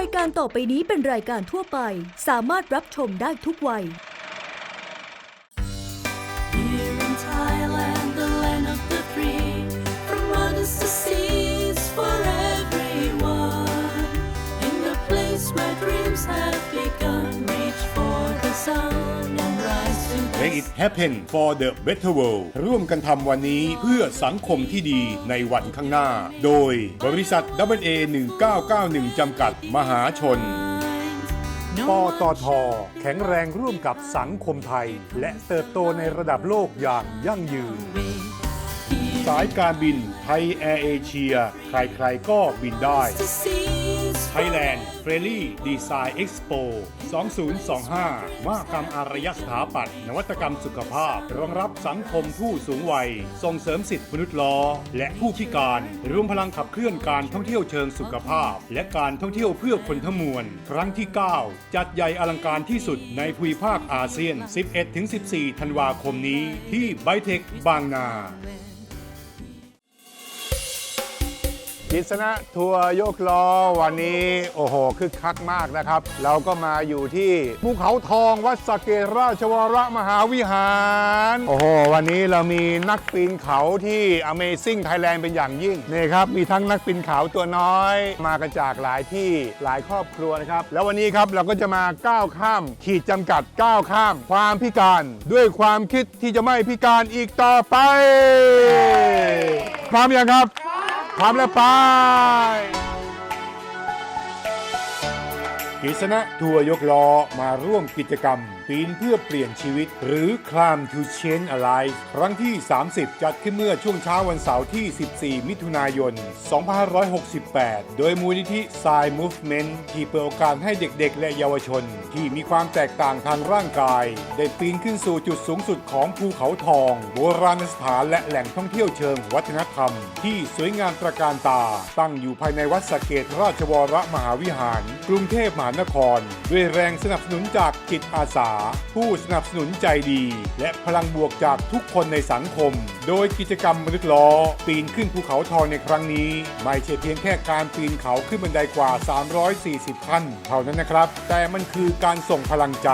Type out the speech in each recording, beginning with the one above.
ายการต่อไปนี้เป็นรายการทั่วไป สามารถรับชมได้ทุกวัย Here in Thailand, the land of the free, from mountains to seas for everyone. In the place where dreams have begun, reach for the sun Make it happen for the better world ร่วมกันทำวันนี้เพื่อสังคมที่ดีในวันข้างหน้า โดยบริษัท w a 1991จำกัดมหาชนปตทแข็งแรงร่วมกับสังคมไทย และเติบโตในระดับโลกอย่างยั่งยืน สายการบินไทยแอร์เอเชีย ใครๆก็บินได้ Thailand f r e n d l y Design Expo 2025 มหกรรมอารยสถาปัตย์นวัตกรรมสุขภาพ รองรับสังคมผู้สูงวัย ส่งเสริมสิทธิมนุษย์ล้อ และผู้พิการ รวมพลังขับเคลื่อนการท่องเที่ยวเชิงสุขภาพ และการท่องเที่ยวเพื่อคนทั้งมวล ครั้งที่ 9 จัดใหญ่อลังการที่สุดในภูมิภาคอาเซียน 11-14 ธันวาคมนี้ ที่ไบเทคบางนา กิษณะทัวร์ยกล้อวันนี้โอ้โหคึกคักมากนะครับ เราก็มาอยู่ที่ภูเขาทองวัดสเกตราชวรมหาวิหาร โอ้โห วันนี้เรามีนักปีนเขาที่ Amazing Thailand เป็นอย่างยิ่งนี่ครับ มีทั้งนักปีนเขาตัวน้อย มากันจากหลายที่หลายครอบครัวนะครับ แล้ววันนี้ครับเราก็จะมาก้าวข้าม ขีดจำกัดก้าวข้าม ความพิการ ด้วยความคิดที่จะไม่พิการอีกต่อไปพร้อมยังครับ พร้อมแล้วไป กิษณะทัวร์ยกล้อมาร่วมกิจกรรม ปีนเพื่อเปลี่ยนชีวิต หรือ Climb to Change a Life ครั้งที่ 30 จัดขึ้นเมื่อช่วงเช้าวันเสาร์ที่ 14 มิถุนายน 2568 โดยมูลนิธิ s i Movement ที่เปิดโอกาสให้เด็กๆ และเยาวชน ที่มีความแตกต่างทางร่างกาย ได้ปีนขึ้นสู่จุดสูงสุดของภูเขาทอง โบราณสถานและแหล่งท่องเที่ยวเชิงวัฒนธรรม ที่สวยงามตระการตา ตั้งอยู่ภายในวัดสเกตราชวรมหาวิหาร กรุงเทพมหานคร ด้วยแรงสนับสนุนจากจิตอาสา ผู้สนับสนุนใจดี และพลังบวกจากทุกคนในสังคม โดยกิจกรรมมนุษย์ล้อ ปีนขึ้นภูเขาทองในครั้งนี้ ไม่ใช่เพียงแค่การปีนเขาขึ้นบันไดกว่า 340 ขั้น เท่านั้นนะครับ แต่มันคือการส่งพลังใจ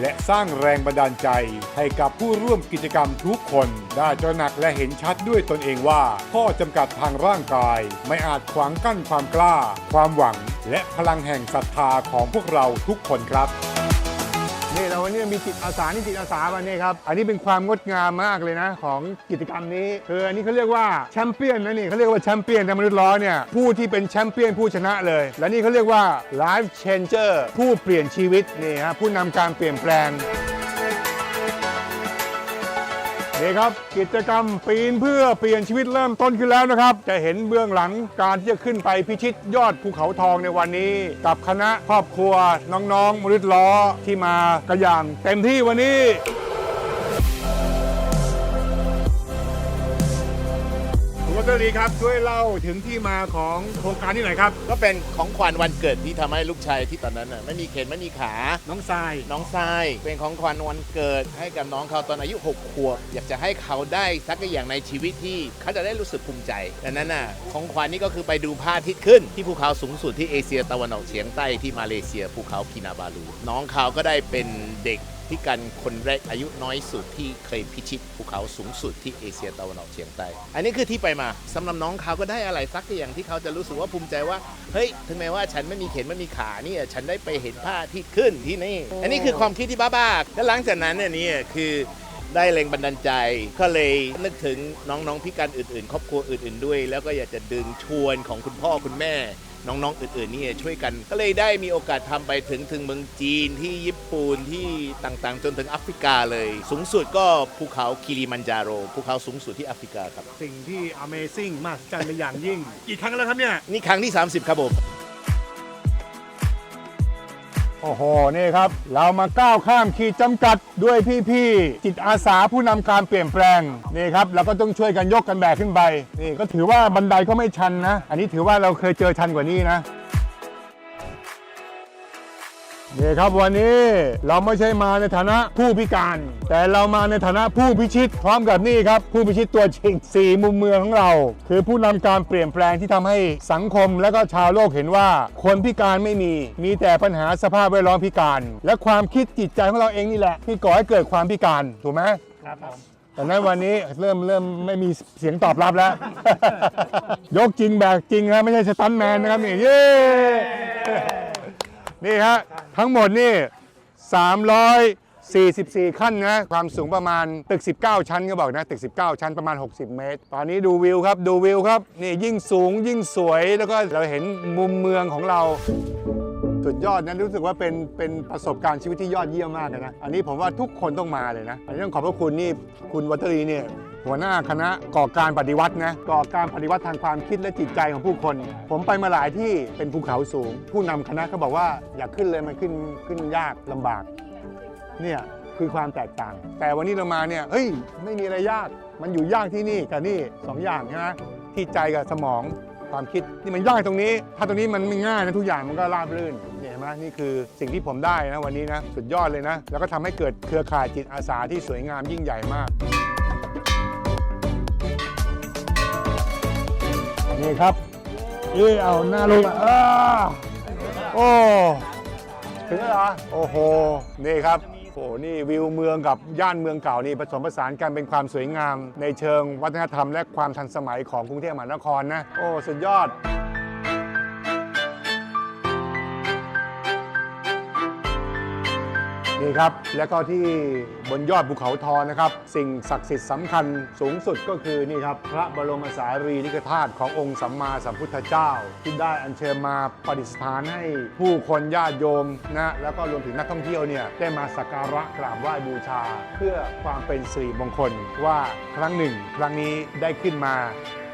และสร้างแรงบันดาลใจ ให้กับผู้ร่วมกิจกรรมทุกคนได้ตระหนักและเห็นชัดด้วยตนเองว่า ข้อจำกัดทางร่างกาย ไม่อาจขวางกั้นความกล้า ความหวัง และพลังแห่งศรัทธาของพวกเราทุกคนครับนี่เราวันนี้มีจิตอาสานี่จิตอาสาวันนี้ครับ อันนี้เป็นความงดงามมากเลยนะ ของกิจกรรมนี้คืออันนี้เขาเรียกว่าแชมเปี้ยนนะนี่เขาเรียกว่าแชมเปี้ยนในมนุษย์ล้อเนี่ยผู้ที่เป็นแชมเปี้ยนผู้ชนะเลย และนี่เขาเรียกว่า life changer ผู้เปลี่ยนชีวิตนี่ฮะผู้นำการเปลี่ยนแปลง นี่ครับกิจกรรมปีนเพื่อเปลี่ยนชีวิตเริ่มต้นขึ้นแล้วนะครับ จะเห็นเบื้องหลังการที่จะขึ้นไปพิชิตยอดภูเขาทองในวันนี้ กับคณะครอบครัวน้องๆมรุดล้อที่มากระอย่างเต็มที่วันนี้ คุณวัตเตอรีครับ ช่วยเล่าถึงที่มาของโครงการนี้หน่อยครับ ก็เป็นของขวัญวันเกิดที่ทำให้ลูกชายที่ตอนนั้นน่ะไม่มีเขนไม่มีขา น้องทราย น้องทรายเป็นของขวัญวันเกิดให้กับน้องเขาตอนอายุ 6 ขวบ อยากจะให้เขาได้สักอย่างในชีวิตที่เขาจะได้รู้สึกภูมิใจดังนั้นน่ะของขวัญนี่ก็คือไปดูพระอาทิตย์ขึ้น ที่ภูเขาสูงสุดที่เอเชียตะวันออกเฉียงใต้ที่มาเลเซียภูเขากินาบาลู น้องเขาก็ได้เป็นเด็ก พิการคนแรกอายุน้อยสุดที่เคยพิชิตภูเขาสูงสุดที่เอเชียตะวันออกเฉียงใต้ อันนี้คือที่ไปมาสำหรับน้องเขาก็ได้อะไรสักอย่างที่เขาจะรู้สึกว่าภูมิใจว่า เฮ้ย ถึงแม้ว่าฉันไม่มีเข็นไม่มีขาเนี่ยฉันได้ไปเห็นพระอาทิตย์ขึ้นที่นี่ อันนี้คือความคิดที่บ้าๆแล้วหลังจากนั้นเนี่ยคือได้แรงบันดาลใจก็เลยนึกถึงน้องๆพิการอื่นๆ ครอบครัวอื่นๆด้วย แล้วก็อยากจะดึงชวนของคุณพ่อคุณแม่ น้องๆ อื่นๆนี่ช่วยกัน ก็เลยได้มีโอกาสทำไปถึงถึงเมืองจีนที่ญี่ปุ่นที่ต่างๆ จนถึงแอฟริกาเลย สูงสุดก็ภูเขาคิริมันจาโรภูเขาสูงสุดที่แอฟริกาครับ สิ่งที่ Amazing มากจันเป็นอย่างยิ่ง กี่ครั้งแล้วครับเนี่ย นี่ครั้งที่ 30 ครับผม โอ้โห นี่ครับ เรามาก้าวข้ามขีดจำกัดด้วยพี่ๆจิตอาสาผู้นำการเปลี่ยนแปลง นี่ครับ เราก็ต้องช่วยกันยกกันแบกขึ้นไป นี่ก็ถือว่าบันไดก็ไม่ชันนะ อันนี้ถือว่าเราเคยเจอชันกว่านี้นะ นี่ครับวันนี้เราไม่ใช่มาในฐานะผู้พิการ แต่เรามาในฐานะผู้พิชิต พร้อมกับนี่ครับ ผู้พิชิตตัวจริงสี่มุมเมืองของเรา คือผู้นำการเปลี่ยนแปลงที่ทำให้สังคมและก็ชาวโลกเห็นว่า คนพิการไม่มี มีแต่ปัญหาสภาพแวดล้อมพิการ และความคิดจิตใจของเราเองนี่แหละ ที่ก่อให้เกิดความพิการถูกไหมครับผมแต่นั้นวันนี้เริ่มเริ่มไม่มีเสียงตอบรับแล้ว ยกจริงแบกจริงนะไม่ใช่สตันท์แมนนะครับนี่เย้ นี่ฮะทั้งหมดนี่ 344 ขั้นนะความสูงประมาณตึก 19 ชั้นก็บอกนะตึก 19 ชั้นประมาณ 60 เมตร ตอนนี้ดูวิวครับดูวิวครับนี่ยิ่งสูงยิ่งสวยแล้วก็เราเห็นมุมเมืองของเราสุดยอดนะรู้สึกว่าเป็นเป็นประสบการณ์ชีวิตที่ยอดเยี่ยมมากเลยนะ อันนี้ผมว่าทุกคนต้องมาเลยนะอันนี้ต้องขอบพระคุณนี่คุณวัตรีเนี่ย หัวหน้าคณะก่อการปฏิวัตินะก่อการปฏิวัติทางความคิดและจิตใจของผู้คน ผมไปมาหลายที่เป็นภูเขาสูง ผู้นำคณะก็บอกว่าอย่าขึ้นเลยมันขึ้นขึ้นยากลำบากเนี่ยคือความแตกต่าง แต่วันนี้เรามาเนี่ยเฮ้ยไม่มีอะไรยากมันอยู่ยากที่นี่กับนี่สองอย่างใช่ไหมที่ใจกับสมองความคิดนี่มันยากตรงนี้ ถ้าตรงนี้มันไม่ง่ายนะทุกอย่างมันก็ราบรื่นเนี่ยเห็นไหมนี่คือสิ่งที่ผมได้นะวันนี้นะสุดยอดเลยนะ แล้วก็ทำให้เกิดเครือข่ายจิตอาสาที่สวยงามยิ่งใหญ่มาก นี่ครับเอ้ยเอาหน้าลงอะอ้าโอ้ถึงแล้วเหรอโอ้โหนี่ครับโอ้โหนี่วิวเมืองกับย่านเมืองเก่านี่ผสมผสานกันเป็นความสวยงาม ในเชิงวัฒนธรรมและความทันสมัยของกรุงเทพมหานครนะ โอ้ สุดยอด นี่ครับ แล้วก็ที่บนยอดภูเขาทองนะครับ สิ่งศักดิ์สิทธิ์สำคัญสูงสุดก็คือนี่ครับ พระบรมสารีริกธาตุขององค์สัมมาสัมพุทธเจ้า ที่ได้อัญเชิญมาประดิษฐานให้ผู้คนญาติโยมนะแล้วก็รวมถึงนักท่องเที่ยวเนี่ยได้มาสักการะกราบไหว้บูชา เพื่อความเป็นสิริมงคลว่าครั้งหนึ่ง ครั้งนี้ได้ขึ้นมา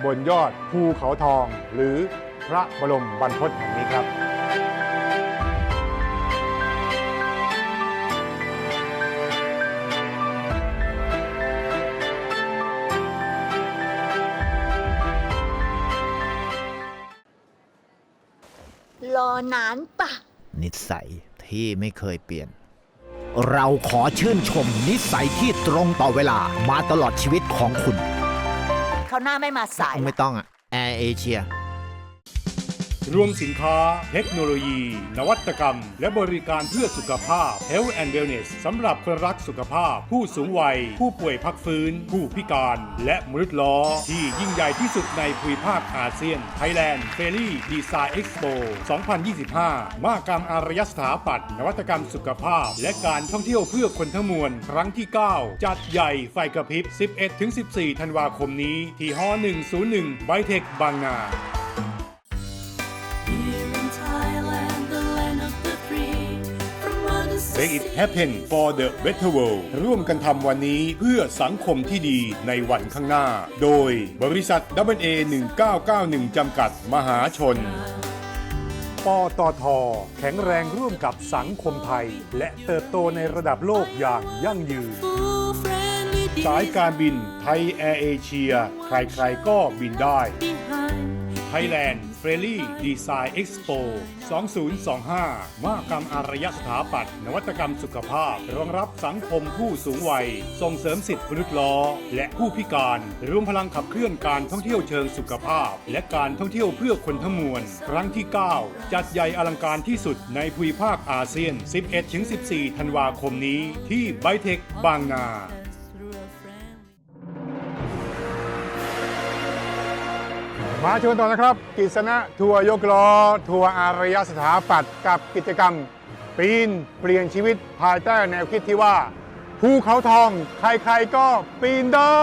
บนยอดภูเขาทอง หรือพระบรมบรรพตแห่งนี้ครับ รอนานปะ นิสัยที่ไม่เคยเปลี่ยน เราขอชื่นชมนิสัยที่ตรงต่อเวลามาตลอดชีวิตของคุณ เขาหน้าไม่มาสายไม่ต้องอะแอร์เอเชีย รวมสินค้า เทคโนโลยี นวัตกรรม และบริการเพื่อสุขภาพ Health and Wellness สำหรับคนรักสุขภาพ ผู้สูงวัย ผู้ป่วยพักฟื้น ผู้พิการ และมนุษย์ล้อ ที่ยิ่งใหญ่ที่สุดในภูมิภาคอาเซียน Thailand f a i r y Design Expo 2025มากรรมอารยสถาปัตย์นวัตกรรมสุขภาพ และการท่องเที่ยวเพื่อคนทั้งมวล ครั้งที่ 9 จัดใหญ่ไฟกระพริบ 11-14 ธันวาคมนี้ ที่ฮ101 ไบเทคบางนา Make it happen for the better world ร่วมกันทำวันนี้เพื่อสังคมที่ดีในวันข้างหน้า โดยบริษัท A 1991จำกัดมหาชน ปตท แข็งแรงร่วมกับสังคมไทย และเติบโตในระดับโลกอย่างยั่งยืน สายการบินไทยแอร์เอเชีย ใครๆก็บินได้ behind. Thailand r e l y Design Expo 2025มากรรมอารยสถาปัตย์นวัตกรรมสุขภาพ รองรับสังคมผู้สูงวัย ส่งเสริมสิทธิมนุษย์ล้อ และผู้พิการ รวมพลังขับเคลื่อนการท่องเที่ยวเชิงสุขภาพ และการท่องเที่ยวเพื่อคนทั้งมวล ครั้งที่ 9 จัดใหญ่อลังการที่สุดในภูมิภาคอาเซียน 11-14 ธันวาคมนี้ ที่ไบเทคบางนา มาชวนต่อนะครับกิษณะทัวร์ยกล้อ ทัวร์อารยสถาปัตย์กับกิจกรรม ปีนเปลี่ยนชีวิตภายใต้แนวคิดที่ว่าภูเขาทองใครๆก็ปีนได้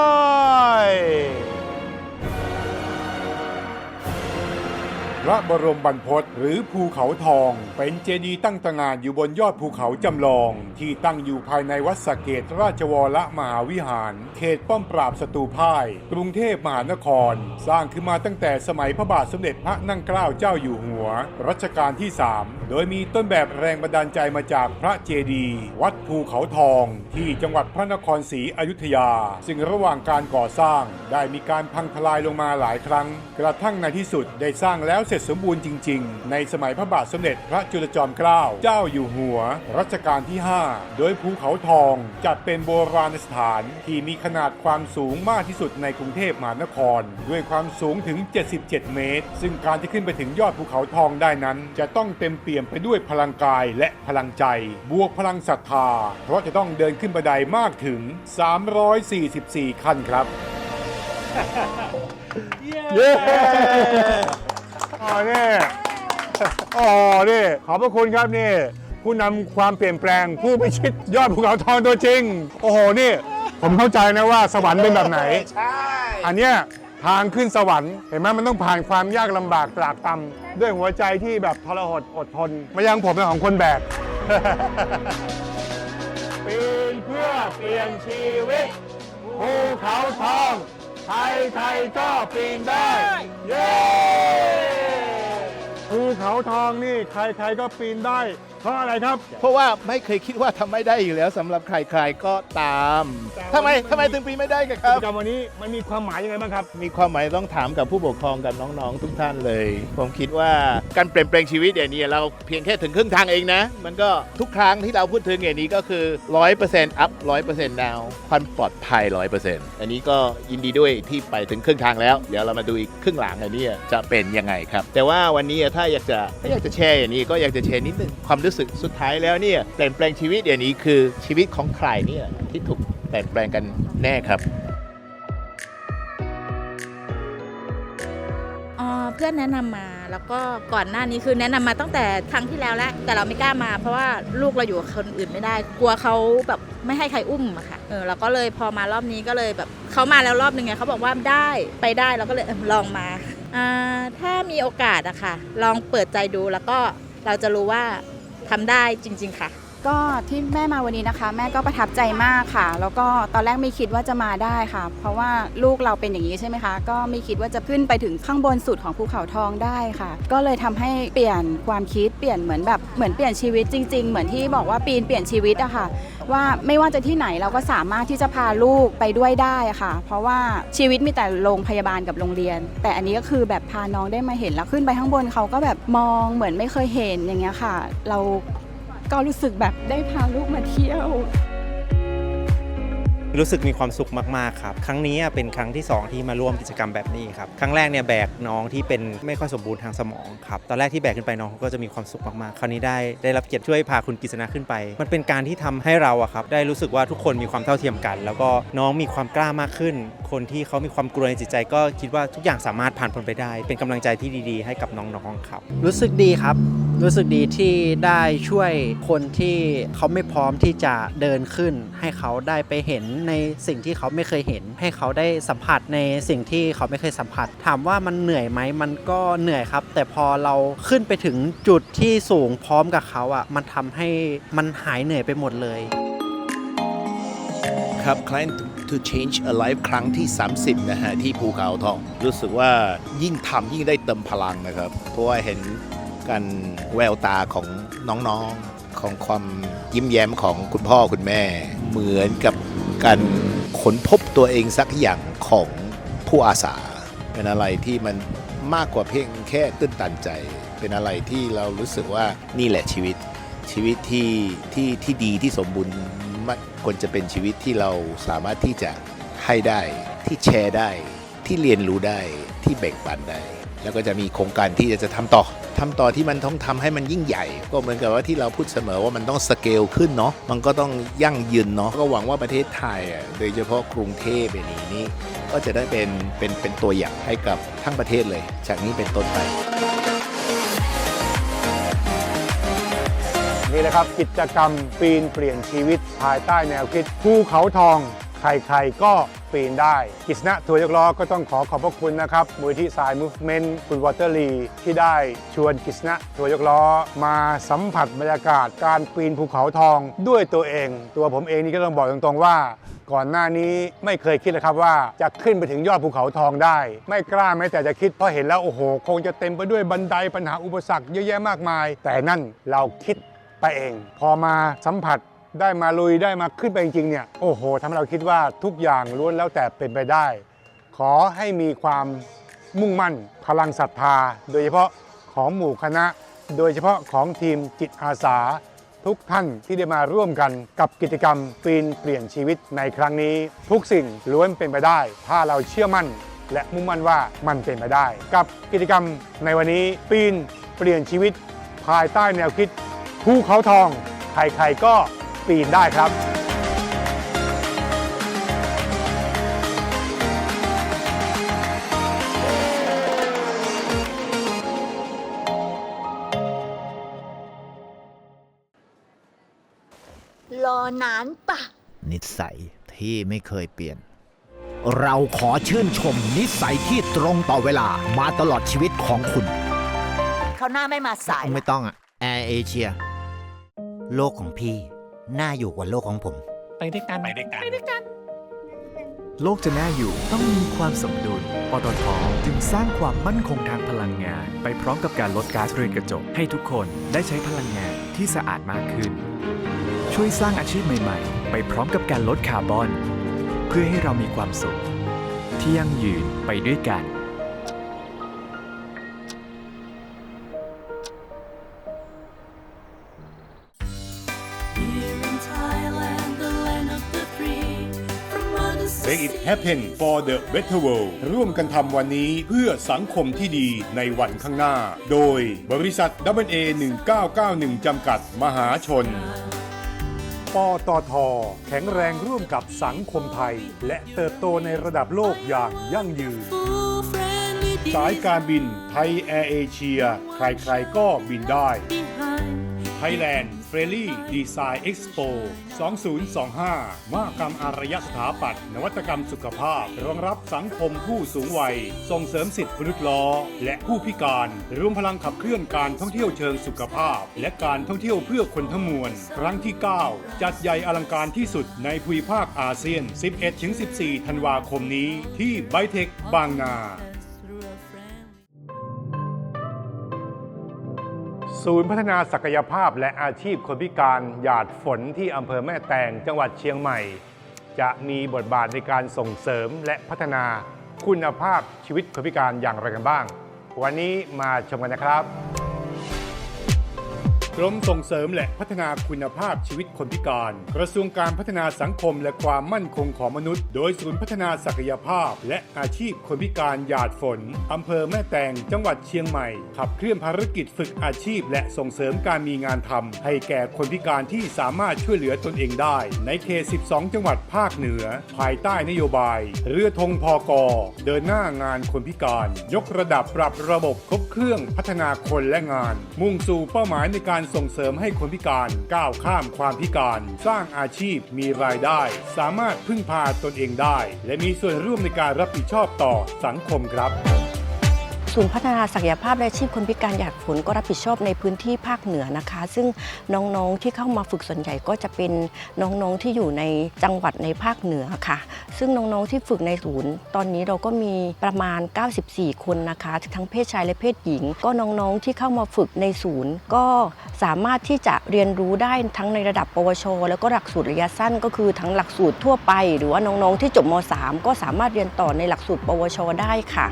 พระบรมบรรพตหรือภูเขาทอง เป็นเจดีย์ตั้งตระหงานอยู่บนยอดภูเขาจำลอง ที่ตั้งอยู่ภายในวัดสเกตราชวรมหาวิหาร เขตป้อมปราบศัตรูพ่าย กรุงเทพมหานคร สร้างขึ้นมาตั้งแต่สมัยพระบาทสมเด็จพระนั่งเกล้าเจ้าอยู่หัว รัชกาลที่ 3 โดยมีต้นแบบแรงบันดาลใจมาจากพระเจดีย์วัดภูเขาทอง ที่จังหวัดพระนครศรีอยุธยา ซึ่งระหว่างการก่อสร้าง ได้มีการพังทลายลงมาหลายครั้ง กระทั่งในที่สุดได้สร้างแล้วเสร็จสมบูรณ์จริง ๆ ในสมัยพระบาทสมเด็จพระจุลจอมเกล้าเจ้าอยู่หัว รัชกาลที่ 5 โดยภูเขาทองจัดเป็นโบราณสถานที่มีขนาดความสูงมากที่สุดในกรุงเทพมหานคร ด้วยความสูงถึง 77 เมตร ซึ่งการที่ขึ้นไปถึงยอดภูเขาทองได้นั้น จะต้องเต็มเปี่ยมไปด้วยพลังกายและพลังใจ บวกพลังศรัทธา เพราะจะต้องเดินขึ้นบันไดมากถึง 344 ขั้นครับเย้ อ๋อนี่อ๋อนี่ขอบพระคุณครับนี่ ผู้นำความเปลี่ยนแปลง ผู้พิชิตยอดภูเขาทองตัวจริง โอ้โหนี่ ผมเข้าใจนะว่าสวรรค์เป็นแบบไหน ใช่ อันเนี้ยทางขึ้นสวรรค์เห็นไหมมันต้องผ่านความยากลำบากตรากตำด้วยหัวใจที่แบบทรหดอดทนไมายังผมเป็นของคนแบก ปีนเพื่อเปลี่ยนชีวิตภูเขาทอง ใครใครๆก็ปีนได้ เย้ ภูเขาทองนี่ใครใครๆก็ปีนได้ เพราะอะไรครับ เพราะว่าไม่เคยคิดว่าทำไม่ได้อยู่แล้วสำหรับใครๆก็ตามแต่ว่า ทำไมทำไมถึงปีนไม่ได้กันคกิรับ จกรรมวันนี้มันมีความหมายยังไงบ้างครับ มีความหมายต้องถามกับผู้ปกครองกับน้องๆทุกท่านเลย ผมคิดว่าการเปลี่ยนแปลงชีวิตอย่างนี้เราเพียงแค่ถึงครึ่งทางเองนะ มันก็ทุกครั้งที่เราพูดถึงอย่างนี้ก็คือ 100% up 100% down ความปลอดภัย 100%อันนี้ก็ยินดีด้วยที่ไปถึงครึ่งทางแล้ว เดี๋ยวเรามาดูอีกครึ่งหลังอันนี้จะเป็นยังไงครับ แต่ว่าวันนี้ถ้าอยากจะถ้าอยากจะแชร์อย่างนี้ก็อยากจะแชร์นิดนึงความรู้สึกสุดท้ายแล้วเนี่ยเปลี่ยนแปลงชีวิตอย่างนี้คือชีวิตของใครเนี่ยที่ถูกเปลี่ยนแปลงกันแน่ครับอ๋อเพื่อนแนะนำมาแล้วก็ก่อนหน้านี้คือแนะนำมาตั้งแต่ครั้งที่แล้วแล้ว แต่เราไม่กล้ามา เพราะว่าลูกเราอยู่กับคนอื่นไม่ได้ กลัวเขาแบบไม่ให้ใครอุ้มอะค่ะเออเราก็เลยพอมารอบนี้ก็เลยแบบเขามาแล้วรอบหนึ่งไงเขาบอกว่าได้ไปได้เราก็เลยลองมาอ่าถ้ามีโอกาสอะค่ะ ลองเปิดใจดูแล้วก็เราจะรู้ว่า ทำได้จริง ๆ ค่ะ ก็ที่แม่มาวันนี้นะคะ แม่ก็ประทับใจมากค่ะ แล้วก็ตอนแรกไม่คิดว่าจะมาได้ค่ะ เพราะว่าลูกเราเป็นอย่างนี้ใช่ไหมคะ ก็ไม่คิดว่าจะขึ้นไปถึงข้างบนสุดของภูเขาทองได้ค่ะ ก็เลยทำให้เปลี่ยนความคิดเปลี่ยนเหมือนแบบเหมือนเปลี่ยนชีวิตจริง ๆ เหมือนที่บอกว่าปีนเปลี่ยนชีวิตอะค่ะ ว่าไม่ว่าจะที่ไหนเราก็สามารถที่จะพาลูกไปด้วยได้ค่ะ เพราะว่าชีวิตมีแต่โรงพยาบาลกับโรงเรียน แต่อันนี้ก็คือแบบพาน้องได้มาเห็นแล้วขึ้นไปข้างบนเขาก็แบบมองเหมือนไม่เคยเห็นอย่างเงี้ยค่ะ เรา ก็รู้สึกแบบได้พาลูกมาเที่ยว รู้สึกมีความสุขมาก ๆ ครับ ครั้งนี้เป็นครั้งที่ 2 ที่มาร่วมกิจกรรมแบบนี้ครับ ครั้งแรกเนี่ยแบกน้องที่เป็นไม่ค่อยสมบูรณ์ทางสมองครับ ตอนแรกที่แบกขึ้นไปน้องเขาก็จะมีความสุขมากๆ คราวนี้ได้ได้รับเกียรติช่วยพาคุณกฤษณะขึ้นไป มันเป็นการที่ทำให้เราอะครับได้รู้สึกว่าทุกคนมีความเท่าเทียมกัน แล้วก็น้องมีความกล้ามากขึ้น คนที่เขามีความกลัวในจิตใจ ก็คิดว่าทุกอย่างสามารถผ่านพ้นไปได้ เป็นกำลังใจที่ดี ๆ ให้กับน้องๆครับ รู้สึกดีครับ รู้สึกดีที่ได้ช่วยคนที่เขาไม่พร้อมที่จะเดินขึ้น ให้เขาได้ไปเห็นในสิ่งที่เขาไม่เคยเห็น ให้เขาได้สัมผัสในสิ่งที่เขาไม่เคยสัมผัส ถามว่ามันเหนื่อยไหมมันก็เหนื่อยครับ แต่พอเราขึ้นไปถึงจุดที่สูงพร้อมกับเขาอะมันทำให้มันหายเหนื่อยไปหมดเลยครับ Climb to Change a Life ครั้งที่ 30 นะฮะ ที่ภูเขาทอง รู้สึกว่ายิ่งทำยิ่งได้เติมพลังนะครับ เพราะว่าเห็น กันแววตาของน้องๆของความยิ้มแย้มของคุณพ่อคุณแม่ เหมือนกับการค้นพบตัวเองสักอย่างของผู้อาสา เป็นอะไรที่มันมากกว่าเพียงแค่ตื้นตันใจ เป็นอะไรที่เรารู้สึกว่านี่แหละชีวิตชีวิตที่ที่ที่ดีที่สมบูรณ์มันควรจะเป็นชีวิตที่เราสามารถที่จะให้ได้ ที่แชร์ได้ ที่เรียนรู้ได้ที่แบ่งปันได้ แล้วก็จะมีโครงการที่จะทำต่อ ทำต่อที่มันต้องทำให้มันยิ่งใหญ่ ก็เหมือนกับว่าที่เราพูดเสมอว่ามันต้องสเกลขึ้นเนาะมันก็ต้องยั่งยืนเนาะก็หวังว่าประเทศไทยอะโดยเฉพาะกรุงเทพอย่างนี้นี่ก็จะได้เป็นเป็นเป็นตัวอย่างให้กับทั้งประเทศเลย จากนี้เป็นต้นไปนี่แหละครับกิจกรรมปีนเปลี่ยนชีวิตภายใต้แนวคิดภูเขาทอง ใครๆก็ ปีนได้กิษณะทัวร์ยกล้อก็ต้องขอขอบพระคุณนะครับมูลที่สายมูฟเมนต์คุณวอเตอร์ลีที่ได้ชวนกิษณะทัวร์ยกล้อ มาสัมผัสบรรยากาศการปีนภูเขาทองด้วยตัวเอง ตัวผมเองนี่ก็ต้องบอกตรงๆว่าก่อนหน้านี้ไม่เคยคิดเลยครับว่าจะขึ้นไปถึงยอดภูเขาทองได้ ไม่กล้าแม้แต่จะคิดเพราะเห็นแล้วโอ้โห คงจะเต็มไปด้วยบันไดปัญหาอุปสรรคเยอะแยะมากมาย แต่นั่นเราคิดไปเอง พอมาสัมผัส ได้มาลุยได้มาขึ้นไปจริงๆเนี่ยโอ้โหทำให้เราคิดว่าทุกอย่างล้วนแล้วแต่เป็นไปได้ ขอให้มีความมุ่งมั่นพลังศรัทธา โดยเฉพาะของหมู่คณะ โดยเฉพาะของทีมจิตอาสา ทุกท่านที่ได้มาร่วมกันกับกิจกรรมปีนเปลี่ยนชีวิตในครั้งนี้ ทุกสิ่งล้วนเป็นไปได้ ถ้าเราเชื่อมั่น และมุ่งมั่นว่ามันเป็นไปได้ กับกิจกรรมในวันนี้ปีนเปลี่ยนชีวิต ภายใต้แนวคิดภูเขาทองใครๆก็ ปีนได้ครับ รอนานปะ นิสัยที่ไม่เคยเปลี่ยน เราขอชื่นชมนิสัยที่ตรงต่อเวลามาตลอดชีวิตของคุณ เขาหน้าไม่มาสาย ไม่ต้องอะแอร์เอเชีย โลกของพี่ น่าอยู่กว่าโลกของผมไปด้วยกันไปด้วยกันไปด้วยกัน โลกจะน่าอยู่ต้องมีความสมดุล ปตทจึงสร้างความมั่นคงทางพลังงาน ไปพร้อมกับการลดก๊าซเรือนกระจก ให้ทุกคนได้ใช้พลังงานที่สะอาดมากขึ้น ช่วยสร้างอาชีพใหม่ๆ ไปพร้อมกับการลดคาร์บอน เพื่อให้เรามีความสุข ที่ยั่งยืนไปด้วยกัน Make it happen for the better world ร่วมกันทำวันนี้เพื่อสังคมที่ดีในวันข้างหน้า โดยบริษัท a 1991จำกัดมหาชน ปตท แข็งแรงร่วมกับสังคมไทย และเติบโตในระดับโลกอย่างยั่งยืน full friendly สายการบินไทยแอร์เอเชีย ใครๆก็บินได้ behind. Thailand f r e l y Design Expo 2025 มหกรรมอารยสถาปัตย์นวัตกรรมสุขภาพ รองรับสังคมผู้สูงวัย ส่งเสริมสิทธิมนุษย์ล้อ และผู้พิการ รวมพลังขับเคลื่อนการท่องเที่ยวเชิงสุขภาพ และการท่องเที่ยวเพื่อคนทั้งมวล ครั้งที่ 9 จัดใหญ่อลังการที่สุดในภูมิภาคอาเซียน 11-14 ธันวาคมนี้ ที่ไบเทคบางนา ศูนย์พัฒนาศักยภาพและอาชีพคนพิการหยาดฝนที่อำเภอแม่แตงจังหวัดเชียงใหม่ จะมีบทบาทในการส่งเสริมและพัฒนาคุณภาพชีวิตคนพิการอย่างไรกันบ้าง วันนี้มาชมกันนะครับ กรมส่งเสริมและพัฒนาคุณภาพชีวิตคนพิการ กระทรวงการพัฒนาสังคมและความมั่นคงของมนุษย์ โดยศูนย์พัฒนาศักยภาพ และอาชีพคนพิการหยาดฝน อำเภอแม่แตงจังหวัดเชียงใหม่ ขับเคลื่อนภารกิจฝึกอาชีพ และส่งเสริมการมีงานทำให้แก่คนพิการที่สามารถช่วยเหลือตนเองได้ ในเขต 12 จังหวัดภาคเหนือ ภายใต้นโยบาย เรือธงพอกอเดินหน้างานคนพิการ ยกระดับปรับระบบครบเครื่องพัฒนาคนและงาน มุ่งสู่เป้าหมายในการส่งเสริมให้คนพิการก้าวข้ามความพิการ สร้างอาชีพมีรายได้ สามารถพึ่งพาตนเองได้ และมีส่วนร่วมในการรับผิดชอบต่อสังคมครับ ศูนย์พัฒนาศักยภาพและอาชีพคนพิการหยาดฝนก็รับผิดชอบในพื้นที่ภาคเหนือนะคะ ซึ่งน้องๆที่เข้ามาฝึกส่วนใหญ่ก็จะเป็นน้องๆที่อยู่ในจังหวัดในภาคเหนือค่ะ ซึ่งน้องๆที่ฝึกในศูนย์ ตอนนี้เราก็มีประมาณ 94 คนนะคะ ทั้งเพศชายและเพศหญิง ก็น้องๆที่เข้ามาฝึกในศูนย์ ก็สามารถที่จะเรียนรู้ได้ทั้งในระดับ ปวช แล้วก็หลักสูตรระยะสั้น ก็คือทั้งหลักสูตรทั่วไป หรือว่าน้องๆที่จบม .3 ก็สามารถเรียนต่อในหลักสูตร ปวช ได้ค่ะ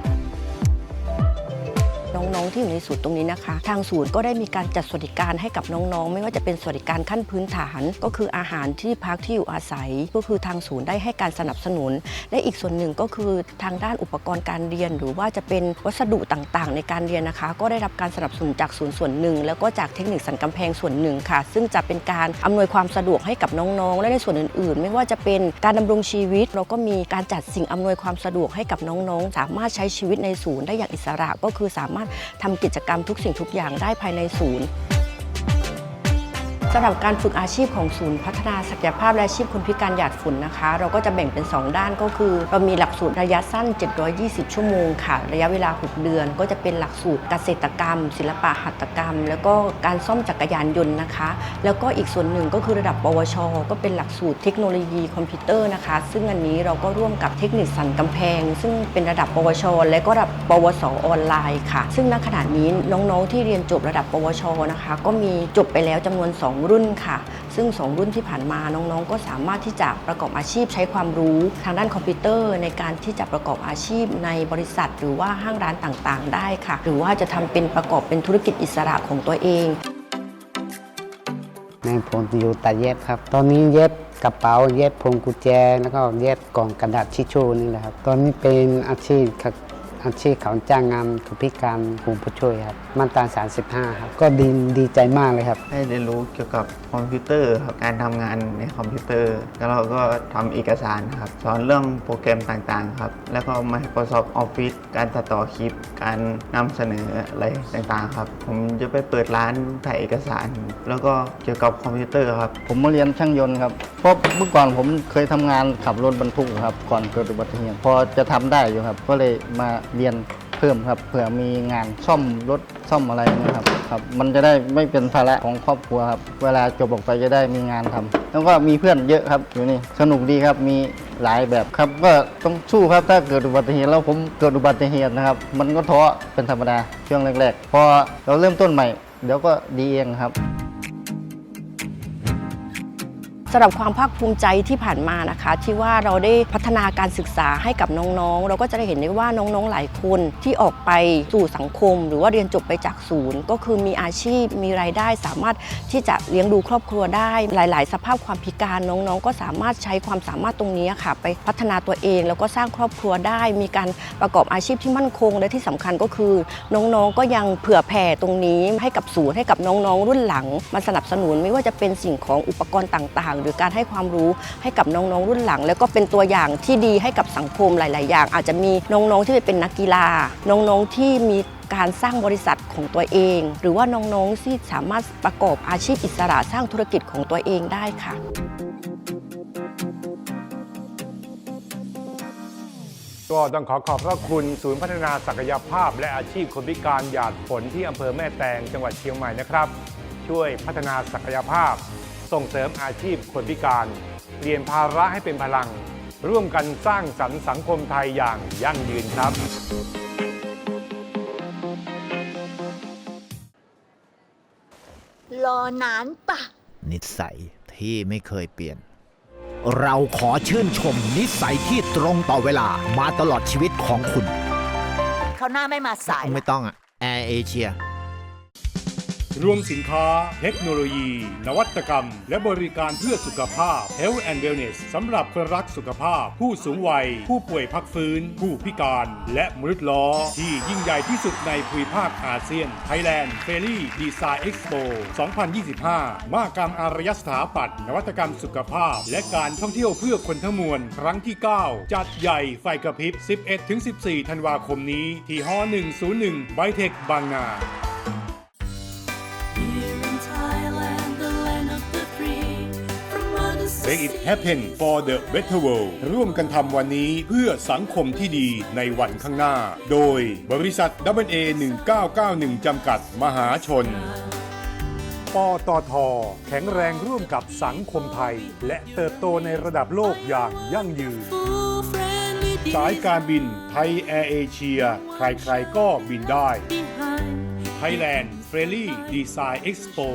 น้องๆ ที่อยู่ในศูนย์ตรงนี้นะคะ ทางศูนย์ก็ได้มีการจัดสวัสดิการให้กับน้องๆ ไม่ว่าจะเป็นสวัสดิการขั้นพื้นฐาน ก็คืออาหารที่พักที่อยู่อาศัย ก็คือทางศูนย์ได้ให้การสนับสนุน และอีกส่วนหนึ่งก็คือทางด้านอุปกรณ์การเรียน หรือว่าจะเป็นวัสดุต่างๆ ในการเรียนนะคะ ก็ได้รับการสนับสนุนจากศูนย์ส่วนหนึ่ง แล้วก็จากเทคนิคสันกำแพงส่วนหนึ่งค่ะ ซึ่งจะเป็นการอำนวยความสะดวกให้กับน้องๆ และในส่วนอื่น ๆ ไม่ว่าจะเป็นการดำรงชีวิต เราก็มีการจัดสิ่งอำนวยความสะดวกให้กับน้องๆ สามารถใช้ชีวิตในศูนย์ได้อย่างอิสระก็คือสามารถทำกิจกรรมทุกสิ่งทุกอย่างได้ภายในศูนย์ สำหรับการฝึกอาชีพของศูนย์พัฒนาศักยภาพและอาชีพคนพิการหยาดฝุ่นนะคะ เราก็จะแบ่งเป็น 2 ด้านก็คือ เรามีหลักสูตรระยะสั้น 720 ชั่วโมงค่ะ ระยะเวลา 6 เดือน ก็จะเป็นหลักสูตรเกษตรกรรม ศิลปะหัตถกรรม แล้วก็การซ่อมจักรยานยนต์นะคะ แล้วก็อีกส่วนหนึ่งก็คือระดับ ปวช ก็เป็นหลักสูตรเทคโนโลยีคอมพิวเตอร์นะคะ ซึ่งอันนี้เราก็ร่วมกับเทคนิคสันกำแพง ซึ่งเป็นระดับ ปวช และก็ระดับ ปวส ออนไลน์ค่ะ ซึ่งณขณะนี้น้องๆ ที่เรียนจบระดับ ปวช นะคะ ก็มีจบไปแล้วจำนวน 2 2 รุ่นค่ะ ซึ่ง 2 รุ่นที่ผ่านมาน้องๆ ก็สามารถที่จะประกอบอาชีพใช้ความรู้ทางด้านคอมพิวเตอร์ในการที่จะประกอบอาชีพในบริษัท หรือว่าห้างร้านต่างๆ ได้ค่ะ หรือว่าจะทำเป็นประกอบเป็นธุรกิจอิสระของตัวเองในผมอยู่ตัดเย็บครับ ตอนนี้เย็บกระเป๋าเย็บพวงกุญแจ แล้วก็เย็บกล่องกระดาษทิชชู่นี่แหละครับ ตอนนี้เป็นอาชีพครับ อาชีพเขาจ้างงานผู้พิการผู้ผู้ช่วยครับมาตรา35ครับก็ดีดีใจมากเลยครับให้เรียนรู้เกี่ยวกับคอมพิวเตอร์ครับการทำงานในคอมพิวเตอร์ แล้วเราก็ทำเอกสารครับสอนเรื่องโปรแกรมต่างๆครับ แล้วก็ Microsoft Office การตัดต่อคลิป การนำเสนออะไรต่างๆครับ ผมจะไปเปิดร้านถ่ายเอกสาร แล้วก็เกี่ยวกับคอมพิวเตอร์ครับ ผมมาเรียนช่างยนต์ครับเพราะเมื่อก่อนผมเคยทำงานขับรถบรรทุกครับก่อนเกิดอุบัติเหตุพอจะทำได้อยู่ครับ ก็เลยมาเรียนเพิ่มครับ เผื่อมีงานซ่อมรถซ่อมอะไรนะครับครับมันจะได้ไม่เป็นภาระของครอบครัวครับเวลาจบออกไปจะได้มีงานทำแล้วก็มีเพื่อนเยอะครับอยู่นี่สนุกดีครับมีหลายแบบครับก็ต้องสู้ครับถ้าเกิดอุบัติเหตุแล้วผมเกิดอุบัติเหตุนะครับ มันก็ท้อเป็นธรรมดาช่วงแรกๆ พอเราเริ่มต้นใหม่เดี๋ยวก็ดีเองครับ สำหรับความภาคภูมิใจที่ผ่านมานะคะ ที่ว่าเราได้พัฒนาการศึกษาให้กับน้องๆ เราก็จะได้เห็นได้ว่าน้องๆหลายคนที่ออกไปสู่สังคม หรือว่าเรียนจบไปจากศูนย์ ก็คือมีอาชีพมีรายได้ สามารถที่จะเลี้ยงดูครอบครัวได้ หลาย ๆ สภาพความพิการน้องๆ ก็สามารถใช้ความสามารถตรงนี้ค่ะ ไปพัฒนาตัวเอง แล้วก็สร้างครอบครัวได้ มีการประกอบอาชีพที่มั่นคงและที่สำคัญก็คือ น้องๆก็ยังเผื่อแผ่ตรงนี้ให้กับศูนย์ให้กับน้องๆรุ่นหลังมาสนับสนุนไม่ว่าจะเป็นสิ่งของอุปกรณ์ต่างๆหรือการให้ความรู้ให้กับน้องๆรุ่นหลัง แล้วก็เป็นตัวอย่างที่ดีให้กับสังคมหลาย ๆ อย่าง อาจจะมีน้องๆที่ไปเป็นนักกีฬา น้องๆที่มีการสร้างบริษัทของตัวเอง หรือว่าน้องๆที่สามารถประกอบอาชีพอิสระสร้างธุรกิจของตัวเองได้ค่ะก็ต้องขอขอบพระคุณศูนย์พัฒนาศักยภาพ และอาชีพคนพิการหยาดฝนที่อำเภอแม่แตงจังหวัดเชียงใหม่นะครับ ช่วยพัฒนาศักยภาพ ส่งเสริมอาชีพคนพิการ เปลี่ยนภาระให้เป็นพลัง ร่วมกันสร้างสรรค์สังคมไทยอย่างยั่งยืนครับ รอนานปะ นิสัยที่ไม่เคยเปลี่ยน เราขอชื่นชมนิสัยที่ตรงต่อเวลามาตลอดชีวิตของคุณ เขาหน้าไม่มาสายไม่ต้องอะแอร์เอเชีย รวมสินค้า เทคโนโลยี นวัตกรรม และบริการเพื่อสุขภาพ Health and Wellness สำหรับคนรักสุขภาพ ผู้สูงวัย ผู้ป่วยพักฟื้น ผู้พิการ และมนุษย์ล้อ ที่ยิ่งใหญ่ที่สุดในภูมิภาคอาเซียน Thailand f a i r y Design Expo 2025 มากรรมอารยสถาปัตย์นวัตกรรมสุขภาพ และการท่องเที่ยวเพื่อคนทั้งมวล ครั้งที่ 9 จัดใหญ่ไฟกระพริบ 11-14 ธันวาคมนี้ ที่ฮ101 ไบเทคบางนา Make it happen for the better world ร่วมกันทำวันนี้เพื่อสังคมที่ดีในวันข้างหน้า โดยบริษัท WA 1991จำกัดมหาชน ปตท แข็งแรงร่วมกับสังคมไทย และเติบโตในระดับโลกอย่างยั่งยืน full friendly สายการบินไทยแอร์เอเชีย ใครๆก็บินได้ behind. Thailand f r e l y Design Expo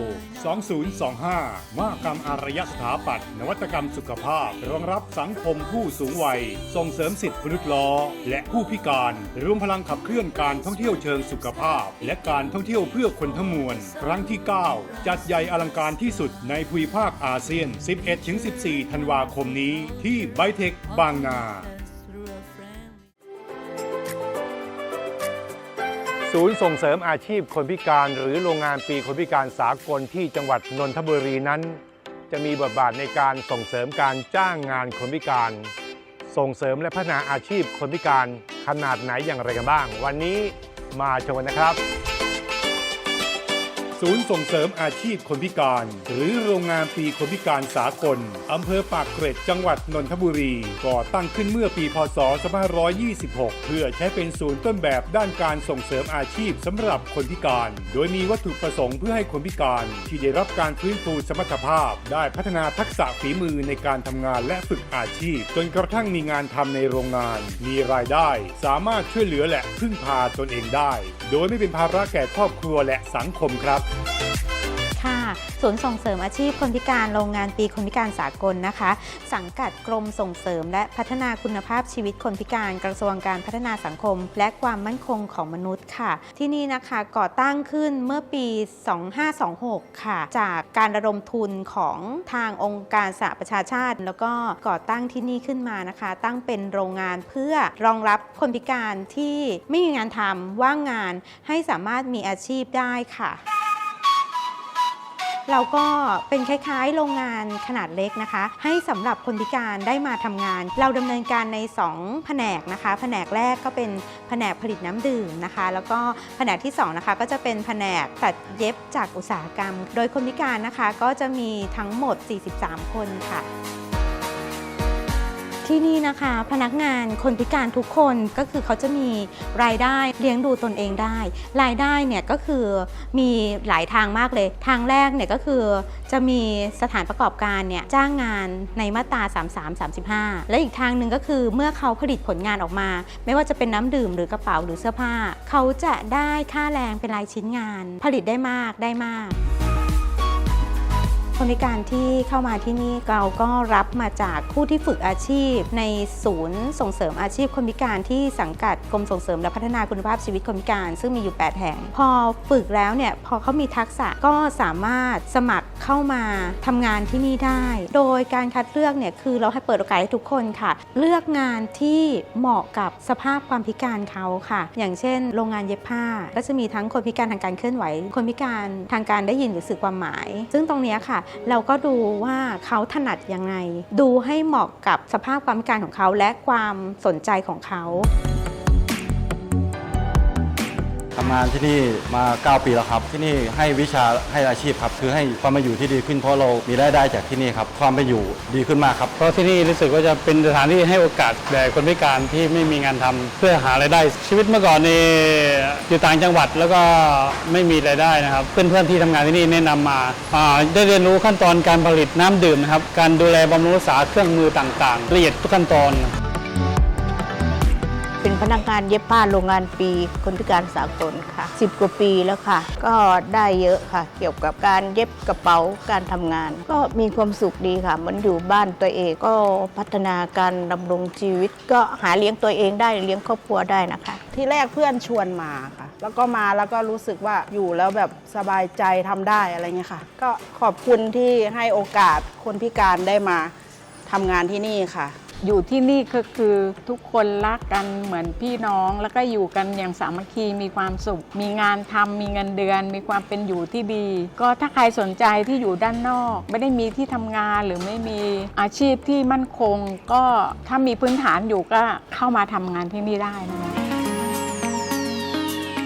2025มากรรมอารยสถาปัตย์นวัตกรรมสุขภาพ รองรับสังคมผู้สูงวัย ส่งเสริมสิทธิมนุษย์ล้อ และผู้พิการ รวมพลังขับเคลื่อนการท่องเที่ยวเชิงสุขภาพ และการท่องเที่ยวเพื่อคนทั้งมวล ครั้งที่ 9 จัดใหญ่อลังการที่สุดในภูมิภาคอาเซียน 11-14 ธันวาคมนี้ ที่ไบเทคบางนา ศูนย์ส่งเสริมอาชีพคนพิการหรือโรงงานปีคนพิการสากลที่จังหวัดนนทบุรีนั้น จะมีบทบาทในการส่งเสริมการจ้างงานคนพิการ ส่งเสริมและพัฒนาอาชีพคนพิการขนาดไหนอย่างไรกันบ้าง วันนี้มาชมกันนะครับ ศูนย์ส่งเสริมอาชีพคนพิการ หรือโรงงานปีคนพิการสากล อำเภอปากเกร็ดจังหวัดนนทบุรี ก่อตั้งขึ้นเมื่อปีพศ 2526 เพื่อใช้เป็นศูนย์ต้นแบบด้านการส่งเสริมอาชีพสำหรับคนพิการ โดยมีวัตถุประสงค์เพื่อให้คนพิการ ที่ได้รับการฟื้นฟูสมรรถภาพ ได้พัฒนาทักษะฝีมือในการทำงานและฝึกอาชีพ จนกระทั่งมีงานทำในโรงงาน มีรายได้ สามารถช่วยเหลือและพึ่งพาตนเองได้ โดยไม่เป็นภาระแก่ครอบครัวและสังคมครับ ศูนย์ส่งเสริมอาชีพคนพิการโรงงานปีคนพิการสากลนะคะ สังกัดกรมส่งเสริม และพัฒนาคุณภาพชีวิตคนพิการกระทรวงการพัฒนาสังคม และความมั่นคงของมนุษย์ค่ะ ที่นี่นะคะก่อตั้งขึ้นเมื่อปี 2526 ค่ะ จากการระดมทุนของทางองค์การสหประชาชาติ แล้วก็ก่อตั้งที่นี่ขึ้นมานะคะ ตั้งเป็นโรงงานเพื่อรองรับคนพิการที่ไม่มีงานทำว่างงานให้สามารถมีอาชีพได้ค่ะ เราก็เป็นคล้ายๆ โรงงานขนาดเล็กนะคะ ให้สำหรับคนพิการได้มาทำงาน เราดำเนินการใน 2 แผนกนะคะ แผนกแรกก็เป็นแผนกผลิตน้ำดื่มนะคะ แล้วก็แผนกที่2นะคะก็จะเป็นแผนกตัดเย็บจากอุตสาหกรรม โดยคนพิการนะคะก็จะมีทั้งหมด 43 คนค่ะ ที่นี่นะคะ พนักงานคนพิการทุกคนก็คือเขาจะมีรายได้เลี้ยงดูตนเองได้ รายได้เนี่ยก็คือมีหลายทางมากเลย ทางแรกเนี่ยก็คือจะมีสถานประกอบการเนี่ยจ้างงานในมาตรา 33 35 และอีกทางหนึ่งก็คือเมื่อเขาผลิตผลงานออกมา ไม่ว่าจะเป็นน้ำดื่มหรือกระเป๋าหรือเสื้อผ้า เขาจะได้ค่าแรงเป็นรายชิ้นงาน ผลิตได้มากได้มาก คนพิการที่เข้ามาที่นี่เราก็รับมาจากผู้ที่ฝึกอาชีพ ในศูนย์ส่งเสริมอาชีพคนพิการที่สังกัดกรมส่งเสริมและพัฒนาคุณภาพชีวิตคนพิการ ซึ่งมีอยู่ 8 แห่ง พอฝึกแล้วเนี่ยพอเขามีทักษะก็สามารถสมัครเข้ามาทำงานที่นี่ได้ โดยการคัดเลือกเนี่ยคือเราให้เปิดโอกาสให้ทุกคนค่ะ เลือกงานที่เหมาะกับสภาพความพิการเขาค่ะ อย่างเช่น โรงงานเย็บผ้า ก็จะมีทั้งคนพิการทางการเคลื่อนไหว คนพิการทางการได้ยินหรือสื่อความหมาย ซึ่งตรงนี้ค่ะเราก็ดูว่าเขาถนัดยังไง ดูให้เหมาะกับสภาพความพิการของเขาและความสนใจของเขา ทำงานที่นี่มา 9 ปีแล้วครับ ที่นี่ให้วิชาให้อาชีพครับ คือให้ความมาอยู่ที่ดีขึ้นเพราะเรามีรายได้จากที่นี่ครับ ความเป็นอยู่ดีขึ้นมากครับ เพราะที่นี่รู้สึกว่าจะเป็นสถานที่ให้โอกาสแก่คนพิการที่ไม่มีงานทำเพื่อหารายได้ ชีวิตเมื่อก่อนนี่อยู่ต่างจังหวัดแล้วก็ไม่มีรายได้นะครับ เพื่อนๆที่ทำงานที่นี่แนะนำมาอ่าได้เรียนรู้ขั้นตอนการผลิตน้ำดื่มนะครับ การดูแลบำรุงรักษาเครื่องมือต่างๆละเอียดทุกขั้นตอน เป็นพนักงานเย็บผ้าโรงงานปีคนพิการสากลค่ะ 10 กว่าปีแล้วค่ะ ก็ได้เยอะค่ะ เกี่ยวกับการเย็บกระเป๋าการทำงาน ก็มีความสุขดีค่ะเหมือนอยู่บ้านตัวเองก็พัฒนาการดำรงชีวิต ก็หาเลี้ยงตัวเองได้เลี้ยงครอบครัวได้นะคะ ที่แรกเพื่อนชวนมาค่ะ แล้วก็มาแล้วก็รู้สึกว่าอยู่แล้วแบบสบายใจทำได้อะไรเงี้ยค่ะ ก็ขอบคุณที่ให้โอกาสคนพิการได้มาทำงานที่นี่ค่ะ อยู่ที่นี่ก็คือทุกคนรักกันเหมือนพี่น้อง แล้วก็อยู่กันอย่างสามัคคีมีความสุข มีงานทำมีเงินเดือน มีความเป็นอยู่ที่ดี ก็ถ้าใครสนใจที่อยู่ด้านนอก ไม่ได้มีที่ทำงานหรือไม่มีอาชีพที่มั่นคง ก็ถ้ามีพื้นฐานอยู่ก็เข้ามาทำงานที่นี่ได้นะคะ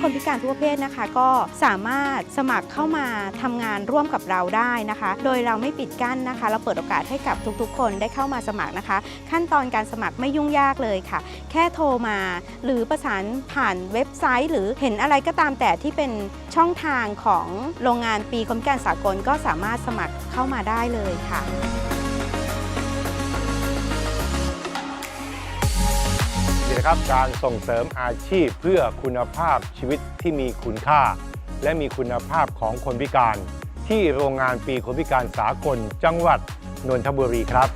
คนพิการทุกประเภทนะคะ ก็สามารถสมัครเข้ามาทำงานร่วมกับเราได้นะคะ โดยเราไม่ปิดกั้นนะคะ เราเปิดโอกาสให้กับทุกๆ คนได้เข้ามาสมัครนะคะ ขั้นตอนการสมัครไม่ยุ่งยากเลยค่ะ แค่โทรมา หรือประสานผ่านเว็บไซต์ หรือเห็นอะไรก็ตามแต่ที่เป็นช่องทางของโรงงานปีคนพิการสากลก็สามารถสมัครเข้ามาได้เลยค่ะ นะครับ การส่งเสริมอาชีพเพื่อคุณภาพชีวิตที่มีคุณค่า และมีคุณภาพของคนพิการ ที่โรงงานปีคนพิการสากลจังหวัดนนทบุรีครับ